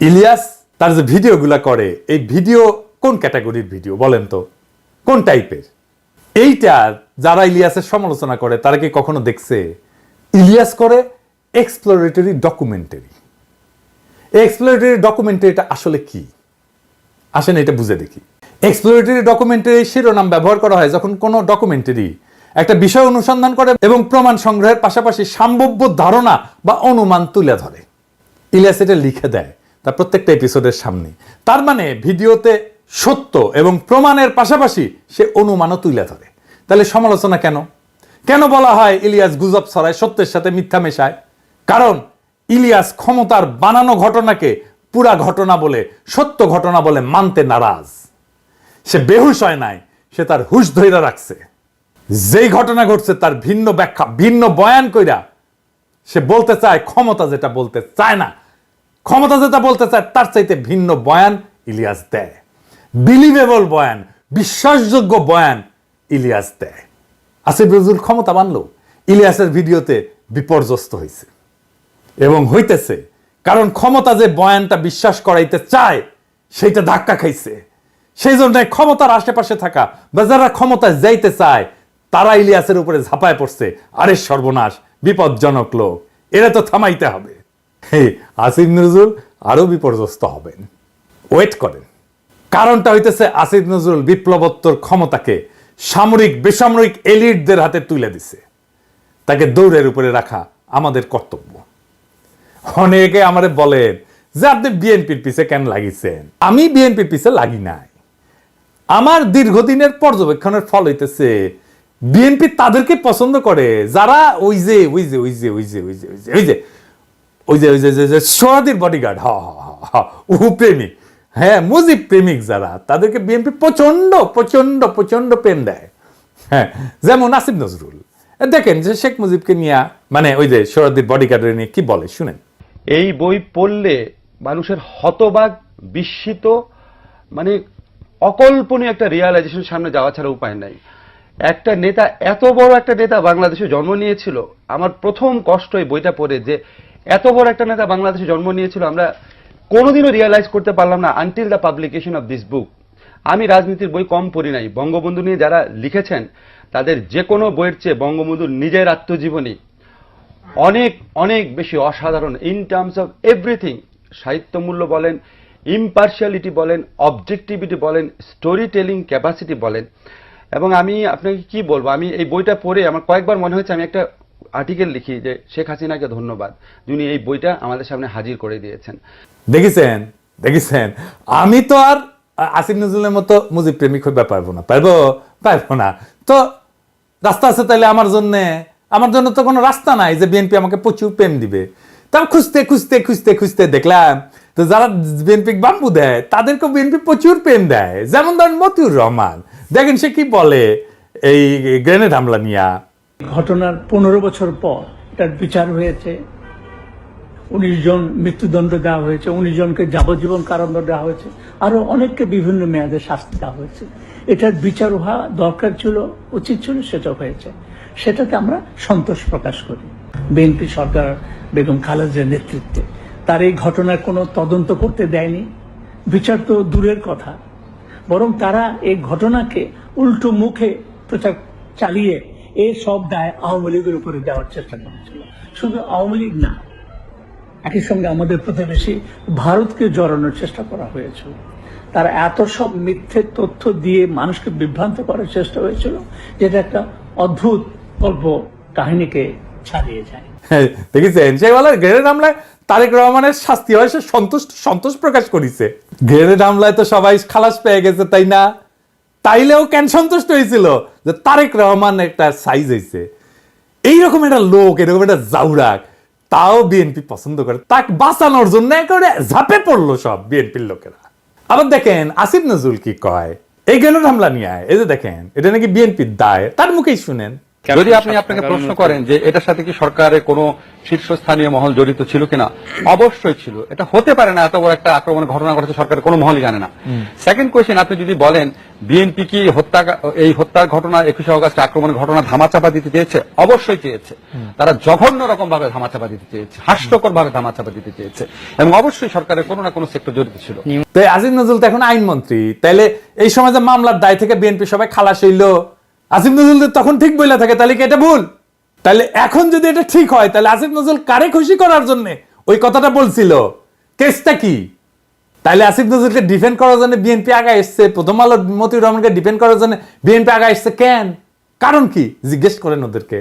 ইলিয়াস তার যে ভিডিওগুলা করে, এই ভিডিও কোন ক্যাটাগরির ভিডিও বলেন তো? কোন টাইপের? এইটা যারা ইলিয়াসের সমালোচনা করে, তারা কি কখনো দেখছে? ইলিয়াস করে এক্সপ্লোরেটরি ডকুমেন্টারি এক্সপ্লোরেটরি ডকুমেন্টারিটা আসলে কি? আসেন এটা বুঝে দেখি। এক্সপ্লোরেটরি ডকুমেন্টারি শিরোনাম ব্যবহার করা হয় যখন কোনো ডকুমেন্টারি একটা বিষয় অনুসন্ধান করে এবং প্রমাণ সংগ্রহের পাশাপাশি সম্ভাব্য ধারণা বা অনুমান তুলে ধরে। ইলিয়াস এটা লিখে দেয়। তার প্রত্যেকটা এপিসোডের সামনে। তার মানে ভিডিওতে সত্য এবং প্রমাণের পাশাপাশি সে অনুমানও তুলে ধরে। তাহলে সমালোচনা কেন? কেন বলা হয় ইলিয়াস গুজব ছড়ায়, সত্যের সাথে মিথ্যা মেশায়? কারণ ইলিয়াস ক্ষমতার বানানো ঘটনাকে পুরা ঘটনা বলে, সত্য ঘটনা বলে মানতে নারাজ। সে বেহুশ হয় নাই, সে তার হুশ ধৈরা রাখছে। যেই ঘটনা ঘটছে তার ভিন্ন ব্যাখ্যা, ভিন্ন বয়ান কইরা সে বলতে চায়, ক্ষমতা যেটা বলতে চায় না ক্ষমতা যেটা বলতে চায়, তার চাইতে ভিন্ন বয়ান ইলিয়াস দেয়। বিলিভেবল বয়ান, বিশ্বাসযোগ্য বয়ান ইলিয়াস দেয়। আসিফ নজরুল ক্ষমতা মানল। ইলিয়াসের ভিডিওতে বিপর্যস্ত হয়েছে। এবং হইতেছে, কারণ ক্ষমতা যে বয়ানটা বিশ্বাস করাইতে চায়, সেইটা ধাক্কা খাইছে। সেই জন্য ক্ষমতার আশেপাশে থাকা বা যারা ক্ষমতায় যাইতে চায়, তারা ইলিয়াসের উপরে ঝাঁপায় পড়ছে। আরে সর্বনাশ, বিপজ্জনক লোক, এরা তো থামাইতে হবে। আসিফ নজরুল আরও বিপর্যস্ত হবেন। ওয়েট করেন। কারণটা হইতেছে আসিফ নজরুল বিপ্লবোত্তর ক্ষমতাকে সামরিক, বেসামরিক এলিটদের হাতে তুলে দিছে। তাকে দৌড়ের উপরে রাখা আমাদের কর্তব্য। অনেকে আমারে বলেন যে, আপনি বিএনপির পিছে কেন লাগিয়েছেন আমি বিএনপির পিছে লাগি নাই। আমার দীর্ঘদিনের পর্যবেক্ষণের ফল হইতেছে, বিএনপি তাদেরকে পছন্দ করে। যারা ওই যে ওই যে ওই যে ওই যে ওই যে ওই যে ওই যে ওই যে ওই যে যে- সোহাদির বডিগার্ড হ হ উ প্রেমিক। হ্যাঁ মুজিব প্রেমিক যারা, তাদেরকে বিএনপি প্রচণ্ড প্রচণ্ড প্রচণ্ড প্রেম দেয়। হ্যাঁ যেমন আসিফ নজরুল। দেখেন যে শেখ মুজিবকে নিয়ে মানে ওই যে সোহাদির বডিগার্ডের নিয়ে কি বলে, শুনেন। এই বই পড়লে মানুষের হতবাক, বিস্মিত মানে অকল্পনীয় একটা রিয়ালাইজেশন সামনে যাওয়া ছাড়া উপায় নাই। একটা নেতা, এত বড় একটা নেতা বাংলাদেশে জন্ম নিয়েছিল। আমার প্রথম কষ্ট এই বইটা পড়ে যে এত বড় একটা নেতা বাংলাদেশে জন্ম নিয়েছিল, আমরা কোনোদিনও রিয়ালাইজ করতে পারলাম না until the publication of this book আমি রাজনীতির বই কম পড়ি নাই। বঙ্গবন্ধু নিয়ে যারা লিখেছেন, তাদের যে কোনো বইয়ের চেয়ে বঙ্গবন্ধুর নিজের আত্মজীবনী অনেক অনেক বেশি অসাধারণ ইন টার্মস অফ এভরিথিং সাহিত্যমূল্য বলেন ইম্পার্শিয়ালিটি বলেন অবজেক্টিভিটি বলেন স্টোরি টেলিং ক্যাপাসিটি বলেন। এবং আমি আপনাকে কি বলব? আমি এই বইটা পড়ে আমার কয়েকবার মনে হয়েছে আমি একটা আর্টিকেল লিখি যে, শেখ হাসিনাকে ধন্যবাদ। যিনি এই বইটা আমাদের সামনে হাজির করে দিয়েছেন। দেখেছেন? দেখেছেন? আমি তো আর, আসিফ নজরুলের মতো মুজিব প্রেমিক হইতে পারব না। পারব? পারব না। তো রাস্তা আছে তাহলে আমার জন্য আমার জন্য তো কোনো রাস্তা নাই যে বিএনপি আমাকে প্রচুর প্রেম দিবে। তা খুঁজতে খুঁজতে খুঁজতে খুঁজতে দেখলাম, তো যারা বিএনপি বাম্বু দেয় তাদেরকে বিএনপি প্রচুর প্রেম দেয়। যেমন ধরেন মতিউর রহমান। দেখেন সে কি বলে, এই গ্রেনেড হামলা নিয়া। ঘটনার পনেরো বছর পর এটার বিচার হয়েছে। উনিশ জন মৃত্যুদণ্ড দেওয়া হয়েছে, উনিশ জনকে যাবজ্জীবন কারাদণ্ড দেওয়া হয়েছে, আরও অনেককে বিভিন্ন মেয়াদে শাস্তি দেওয়া হয়েছে। এটার বিচার হওয়া দরকার ছিল, উচিত ছিল, সেটা হয়েছে। সেটাতে আমরা সন্তোষ প্রকাশ করি। বিএনপি সরকার বেগম খালেদার নেতৃত্বে। তার এই ঘটনার কোনো তদন্ত করতে দেয়নি। বিচার তো দূরের কথা। বরং তারা এই ঘটনাকে উল্টো মুখে প্রচার চালিয়ে এই সব দায় আওয়ামী লীগের উপরে দেওয়ার চেষ্টা করেছিল। শুধু আওয়ামী লীগ না একই সঙ্গে আমাদের প্রতিবেশী ভারতকে জড়ানোর চেষ্টা করা হয়েছিল। তারা এত সব মিথ্যে তথ্য দিয়ে মানুষকে বিভ্রান্ত করার চেষ্টা হয়েছিল যেটা একটা অদ্ভুত গল্প কাহিনীকে ছাড়িয়ে যায়। হ্যাঁ, তারেক রহমানের শাস্তি হয় সে সন্তুষ্ট সন্তোষ প্রকাশ করিছে। গ্রেনেড হামলায় তো সবাই খালাস পেয়ে গেছে তাই না? তাইলেও কেন সন্তুষ্ট হয়েছিল? যে তারেক রহমান একটা সাইজ হয়েছে এইরকম একটা লোক, এরকম একটা জাউরাক, তাও বিএনপি পছন্দ করে। তাকে বাঁচানোর জন্য একেবারে ঝাঁপে পড়ল সব বিএনপির লোকেরা। আবার দেখেন, আসিফ নজরুল কি কয়? এই গেল হামলা নিয়ে আয়। এই যে দেখেন, এটা নাকি বিএনপির দায়। তার মুখেই শুনেন। যদি আপনি আপনাকে প্রশ্ন করেন যে এটার সাথে কি সরকারের কোনো শীর্ষস্থানীয় মহল জড়িত ছিল কিনা? অবশ্যই ছিল। এটা হতে পারে না এত বড় একটা আক্রমণের ঘটনা ঘটেছে সরকারের কোনো মহলই জানে না। সেকেন্ড কোয়েশ্চেন আপনি যদি বলেন বিএনপি কি হত্যা এই হত্যার ঘটনা একুশে অগস্ট আক্রমণের ঘটনা ধামাচাপা দিতে চেয়েছে? অবশ্যই চেয়েছে। তারা জঘন্য রকম ভাবে ধামাচাপা দিতে চেয়েছে হাস্যকর ভাবে ধামাচাপা দিতে চেয়েছে। এবং অবশ্যই সরকারের কোনো না কোনো সেক্টর জড়িত ছিল। তো আজিম নজরুল তো এখন আইনমন্ত্রী। তাইলে এই সময় যে মামলার দায় থেকে বিএনপি সবাই খালাস হইল। আসিফ নজরুল তখন ঠিক বইলা থাকে, তাহলে কি এটা ভুল? তাহলে এখন যদি এটা ঠিক হয়, তাহলে আসিফ নজরুল কারে খুশি করার জন্য ওই কথাটা বলছিল? কেসটা কি? তাহলে আসিফ নজরুলকে ডিফেন্ড করার জন্য বিএনপি আগা এসছে, প্রথম আলো মতিউর রহমানকে ডিফেন্ড করার জন্য বিএনপি আগা এসছে কেন? কারণ কি? জিজ্ঞেস করেন ওদেরকে।